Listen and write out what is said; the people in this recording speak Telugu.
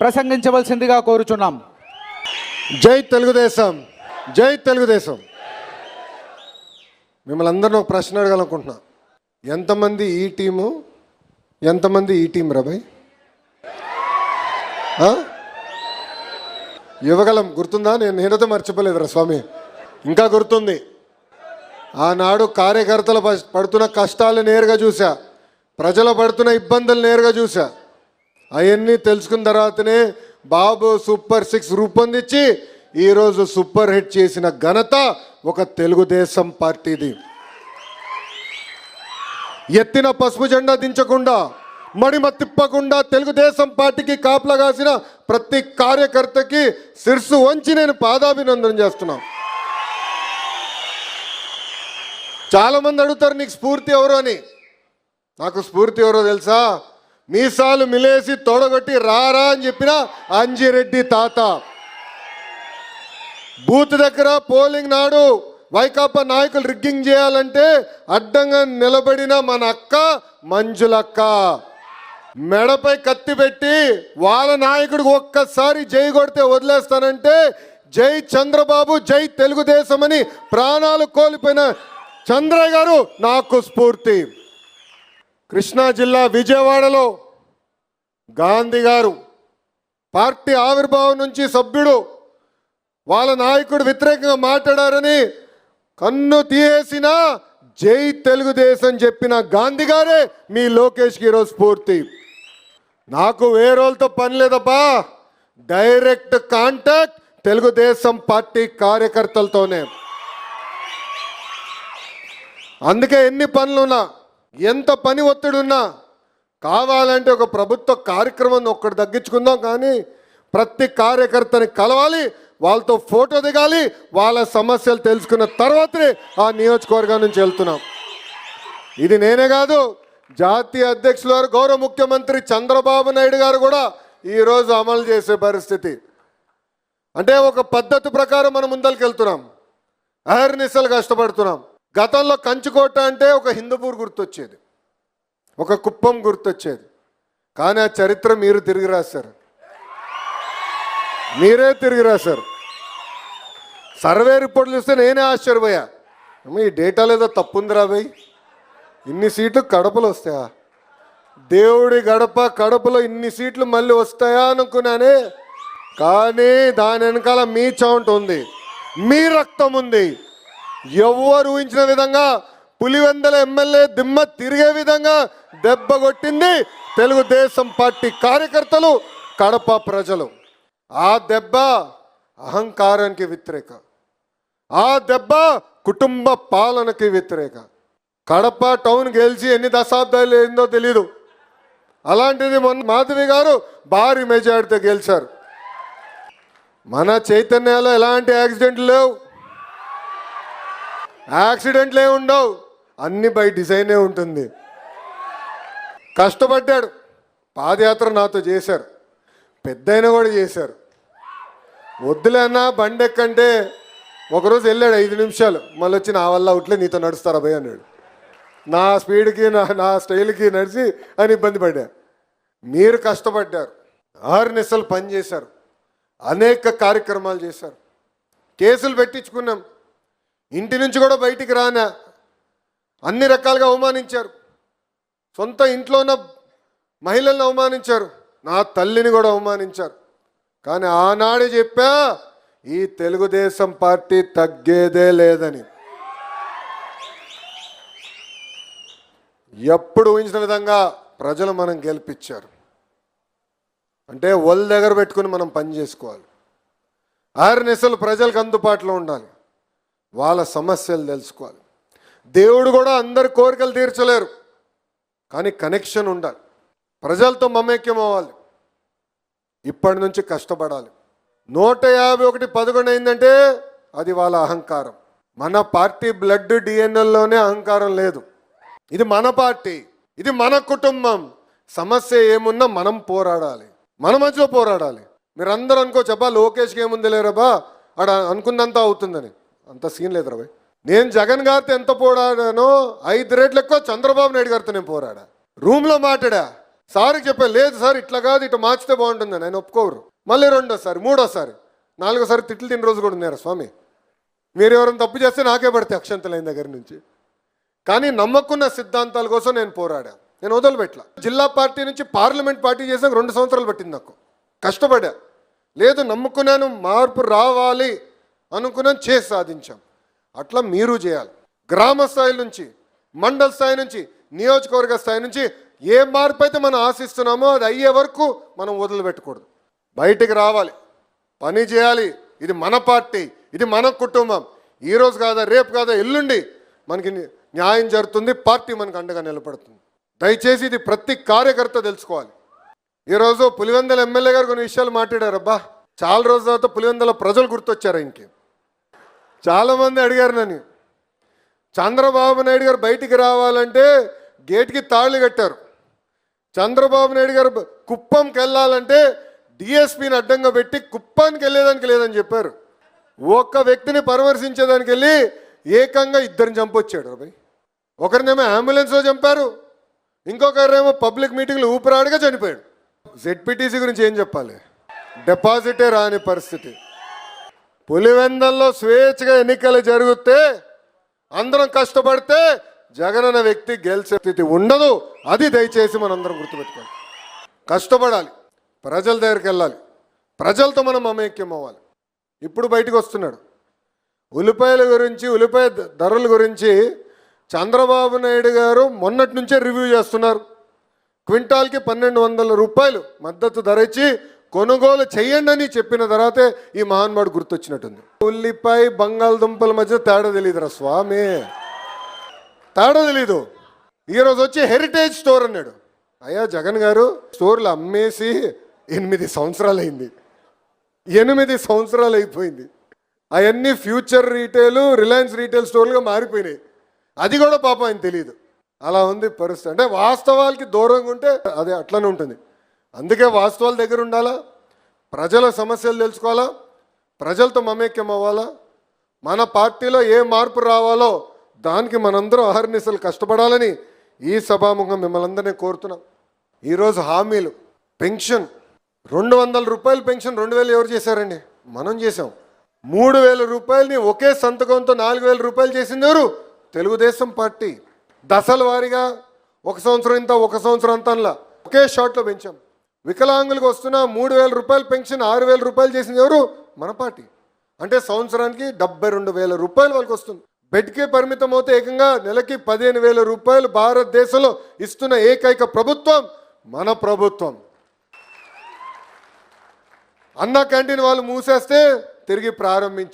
ప్రసంగించవలసిందిగా కోరుచున్నాం. జై తెలుగుదేశం జై తెలుగుదేశం. మిమ్మల్ని అందరిని ఒక ప్రశ్న అడగాలనుకుంటున్నా. ఎంతమంది ఈ టీము? ఎంతమంది ఈ టీం రాబాయ్ ఇవ్వగలం గుర్తుందా? నేను నేనైతే మర్చిపోలేదురా స్వామి. ఇంకా గుర్తుంది. ఆనాడు కార్యకర్తలు పడుతున్న కష్టాలు నేరుగా చూసా ప్రజలు పడుతున్న ఇబ్బందులు నేరుగా చూసా అవన్నీ తెలుసుకున్న తర్వాతనే బాబు సూపర్ సిక్స్ రూపొందించి ఈరోజు సూపర్ హిట్ చేసిన ఘనత ఒక తెలుగుదేశం పార్టీది. ఎత్తిన పసుపు జెండా దించకుండా మడిమ తిప్పకుండా తెలుగుదేశం పార్టీకి కాపలా కాసిన ప్రతి కార్యకర్తకి శిర్సు వంచి నేను పాదాభినందన చేస్తున్నా. చాలా మంది అడుగుతారు నీకు స్ఫూర్తి ఎవరు అని. నాకు స్ఫూర్తి ఎవరో తెలుసా? మీసాలు మిలేసి తొడగొట్టి రారా అని చెప్పిన అంజిరెడ్డి తాత. బూత్ దగ్గర పోలింగ్ నాడు వైకాపా నాయకులు రిగ్గింగ్ చేయాలంటే అడ్డంగా నిలబడిన మన అక్క మంజులక్క. మెడపై కత్తి పెట్టి వాళ్ళ నాయకుడికి ఒక్కసారి జై కొడితే వదిలేస్తానంటే జై చంద్రబాబు జై తెలుగుదేశం అని ప్రాణాలు కోల్పోయిన చంద్రయ్య గారు నాకు స్ఫూర్తి. కృష్ణా జిల్లా విజయవాడలో గాంధీ గారు పార్టీ ఆవిర్భావం నుంచి సభ్యుడు వాళ్ళ నాయకుడు వ్యతిరేకంగా మాట్లాడారని కన్ను తీయేసిన జై తెలుగుదేశం చెప్పిన గాంధీ గారే మీ లోకేష్కి ఈరోజు స్ఫూర్తి. నాకు వేరేతో పని లేదబ్బా. డైరెక్ట్ కాంటాక్ట్ తెలుగుదేశం పార్టీ కార్యకర్తలతోనే. అందుకే ఎన్ని పనులున్నా ఎంత పని ఒత్తిడి ఉన్నా కావాలంటే ఒక ప్రభుత్వ కార్యక్రమం ఒక్కటి తగ్గించుకుందాం కానీ ప్రతి కార్యకర్తని కలవాలి వాళ్ళతో ఫోటో దిగాలి వాళ్ళ సమస్యలు తెలుసుకున్న తర్వాతనే ఆ నియోజకవర్గం నుంచి వెళ్తున్నాం. ఇది నేనే కాదు జాతీయ అధ్యక్షుల వారు గౌరవ ముఖ్యమంత్రి చంద్రబాబు నాయుడు గారు కూడా ఈరోజు అమలు చేసే పరిస్థితి. అంటే ఒక పద్ధతి ప్రకారం మనం ముందరికి వెళ్తున్నాం. అహర్నిశలు కష్టపడుతున్నాం. గతంలో కంచుకోట అంటే ఒక హిందూపూర్ గుర్తొచ్చేది. ఒక కుప్పం గుర్తొచ్చేది. కానీ ఆ చరిత్ర మీరు తిరిగి రాశారు. మీరే తిరిగి రాశారు. సర్వే రిపోర్ట్లు చూస్తే నేనే ఆశ్చర్యపోయా. ఈ డేటా ఏదో తప్పుందిరా భయ్ ఇన్ని సీట్లు కడపలో వస్తాయా? దేవుడి గడప కడపలో ఇన్ని సీట్లు మళ్ళీ వస్తాయా అనుకున్నానే. కానీ దాని వెనకాల మీ చౌంట్ ఉంది. మీ రక్తం ఉంది. ఎవరు ఊహించిన విధంగా పులివెందల ఎమ్మెల్యే దిమ్మ తిరిగే విధంగా దెబ్బ కొట్టింది తెలుగుదేశం పార్టీ కార్యకర్తలు కడప ప్రజలు. ఆ దెబ్బ అహంకారానికి వ్యతిరేక. ఆ దెబ్బ కుటుంబ పాలనకి వ్యతిరేక. కడప టౌన్ గెలిచి ఎన్ని దశాబ్దాలు ఏందో తెలీదు. అలాంటిది మొన్న మాధవి గారు భారీ మెజార్టీతో గెలిచారు. మన చైతన్యాలో ఎలాంటి యాక్సిడెంట్లు లేవు. యాక్సిడెంట్లే ఉండవు. అన్ని బై డిజైనే ఉంటుంది. కష్టపడ్డాడు. పాదయాత్ర నాతో చేశారు. పెద్దయినా కూడా చేశారు. వద్దులే అన్నా బండి ఎక్కంటే ఒకరోజు వెళ్ళాడు ఐదు నిమిషాలు. మళ్ళీ వచ్చి నా వల్ల అవుట్లే నీతో నడుస్తారా భయ అన్నాడు. నా స్పీడ్కి నా నా స్టైల్కి నడిచి అని ఇబ్బంది పడ్డా. మీరు కష్టపడ్డారు. ఆరు పని చేశారు. అనేక కార్యక్రమాలు చేశారు. కేసులు పెట్టించుకున్నాం. ఇంటి నుంచి కూడా బయటికి రానా. అన్ని రకాలుగా అవమానించారు. సొంత ఇంట్లో ఉన్న మహిళలను అవమానించారు. నా తల్లిని కూడా అవమానించారు. కానీ ఆనాడే చెప్పా ఈ తెలుగుదేశం పార్టీ తగ్గేదే లేదని. ఎప్పుడు ఊహించిన విధంగా ప్రజలు మనం గెలిపించారు. అంటే ఒళ్ళ దగ్గర పెట్టుకుని మనం పని చేసుకోవాలి. ఆర్నెసలు ప్రజలకు అందుబాటులో ఉండాలి. వాళ్ళ సమస్యలు తెలుసుకోవాలి. దేవుడు కూడా అందరి కోరికలు తీర్చలేరు. కానీ కనెక్షన్ ఉండాలి. ప్రజలతో మమేక్యం అవ్వాలి. ఇప్పటి నుంచి కష్టపడాలి. నూట యాభై ఒకటి పదకొండు అయిందంటే అది వాళ్ళ అహంకారం. మన పార్టీ బ్లడ్ డిఎన్ఎల్లోనే అహంకారం లేదు. ఇది మన పార్టీ. ఇది మన కుటుంబం. సమస్య ఏమున్నా మనం పోరాడాలి. మన మధ్యలో పోరాడాలి. మీరందరూ అనుకో చెప్పా లోకేష్కి ఏముంది లేరబా అక్కడ అనుకున్నంత అవుతుందని. అంత సీన్ లేదు రాబాయ్ నేను జగన్ గారితో ఎంత పోరాడానో ఐదు రేట్లు ఎక్కువ చంద్రబాబు నాయుడు గారితో నేను పోరాడా? రూమ్లో మాట్లాడా? సార్కి చెప్పాను లేదు సార్ ఇట్లా కాదు ఇట్లా మార్చితే బాగుంటుంది ఆయన ఒప్పుకోరు. మళ్ళీ రెండోసారి మూడోసారి నాలుగోసారి తిట్లు తిన్న రోజు కూడా ఉన్నారు స్వామి? మీరు ఎవరైనా తప్పు చేస్తే నాకే పడితే అక్షంతలైన దగ్గర నుంచి. కానీ నమ్మకున్న సిద్ధాంతాల కోసం నేను పోరాడా? నేను వదిలిపెట్ల జిల్లా పార్టీ నుంచి పార్లమెంట్ పార్టీ చేసాక రెండు సంవత్సరాలు పట్టింది నాకు. కష్టపడా. లేదు నమ్ముకున్నాను మార్పు రావాలి అనుకున్నాను చేసి సాధించాం. అట్లా మీరు చేయాలి. గ్రామ స్థాయి నుంచి మండల స్థాయి నుంచి నియోజకవర్గ స్థాయి నుంచి ఏ మార్పు అయితే మనం ఆశిస్తున్నామో అది అయ్యే వరకు మనం వదిలిపెట్టకూడదు. బయటికి రావాలి. పని చేయాలి. ఇది మన పార్టీ. ఇది మన కుటుంబం. ఈ రోజు కాదా రేపు కాదా ఎల్లుండి మనకి న్యాయం జరుగుతుంది. పార్టీ మనకు అండగా నిలబడుతుంది. దయచేసి ఇది ప్రతి కార్యకర్త తెలుసుకోవాలి. ఈరోజు పులివెందల ఎమ్మెల్యే గారు కొన్ని విషయాలు మాట్లాడారబ్బా. చాలా రోజుల తర్వాత పులివెందల ప్రజలు గుర్తొచ్చారు ఇంకే. చాలామంది అడిగారు నన్ను. చంద్రబాబు నాయుడు గారు బయటికి రావాలంటే గేట్కి తాళి కట్టారు. చంద్రబాబు నాయుడు గారు కుప్పంకి వెళ్ళాలంటే డిఎస్పీని అడ్డంగా పెట్టి కుప్పానికి వెళ్ళేదానికి లేదని చెప్పారు. ఒక్క వ్యక్తిని పరామర్శించేదానికి వెళ్ళి ఏకంగా ఇద్దరిని చంపొచ్చాడు రాబాయ్ ఒకరినేమో అంబులెన్స్లో చంపారు ఇంకొకరేమో పబ్లిక్ మీటింగ్లో ఊపిరాడిగా చనిపోయాడు. జెడ్పీటీసీ గురించి ఏం చెప్పాలి? డిపాజిటే రాని పరిస్థితి. పులివెందల్లో స్వేచ్ఛగా ఎన్నికలు జరిగితే అందరం కష్టపడితే జగన్ అనే వ్యక్తి గెలిచే స్థితి ఉండదు. అది దయచేసి మనందరం గుర్తుపెట్టుకోవాలి. కష్టపడాలి. ప్రజల దగ్గరికి వెళ్ళాలి. ప్రజలతో మనం మమేక్యం అవ్వాలి. ఇప్పుడు బయటకు వస్తున్నాడు. ఉల్లిపాయల గురించి ఉల్లిపాయ ధరల గురించి చంద్రబాబు నాయుడు గారు మొన్నటి నుంచే రివ్యూ చేస్తున్నారు. క్వింటాల్కి పన్నెండు వందల రూపాయలు మద్దతు ధర ఇచ్చి కొనుగోలు చేయండి అని చెప్పిన తర్వాతే ఈ మహాన్మాడు గుర్తొచ్చినట్టుంది. ఉల్లిపాయ బంగాళదుంపల మధ్య తేడా తెలియదురా స్వామి. తేడా తెలీదు. ఈరోజు వచ్చి హెరిటేజ్ స్టోర్ అన్నాడు. అయ్యా జగన్ గారు స్టోర్లు అమ్మేసి ఎనిమిది సంవత్సరాలు అయింది ఎనిమిది సంవత్సరాలు అయిపోయింది అవన్నీ ఫ్యూచర్ రీటైల్ రిలయన్స్ రీటైల్ స్టోర్లుగా మారిపోయినాయి. అది కూడా పాపం ఆయన తెలియదు అలా ఉంది పరిస్థితి. అంటే వాస్తవాలకి దూరంగా ఉంటే అది అట్లనే ఉంటుంది. అందుకే వాస్తవాల దగ్గర ఉండాలా? ప్రజల సమస్యలు తెలుసుకోవాలా? ప్రజలతో మమేక్యం అవ్వాలా? మన పార్టీలో ఏ మార్పు రావాలో దానికి మనందరం అహర్నిశలు కష్టపడాలని ఈ సభాముఖం మిమ్మల్ని అందరినీ కోరుతున్నాం. ఈరోజు హామీలు పెన్షన్. రెండు వందల రూపాయల పెన్షన్ రెండు వేలు ఎవరు చేశారండి? మనం చేసాం మూడు వేల రూపాయలని ఒకే సంతకంతో నాలుగు వేల రూపాయలు చేసింది ఎవరు? తెలుగుదేశం పార్టీ. దశల వారీగా ఒక సంవత్సరం ఇంత ఒక సంవత్సరం అంతలా ఒకే షాట్లో పెంచాం. వికలాంగులకు వస్తున్న మూడు వేల రూపాయల పెన్షన్ ఆరు వేల రూపాయలు చేసింది ఎవరు? మన పార్టీ. అంటే సంవత్సరానికి డెబ్బై రెండు వేల రూపాయలు వాళ్ళకి వస్తుంది. బెడ్కే పరిమితం అవుతే ఏకంగా నెలకి పదిహేను వేల రూపాయలు భారతదేశంలో ఇస్తున్న ఏకైక ప్రభుత్వం మన ప్రభుత్వం. అన్న క్యాంటీన్ వాళ్ళు మూసేస్తే తిరిగి ప్రారంభించారు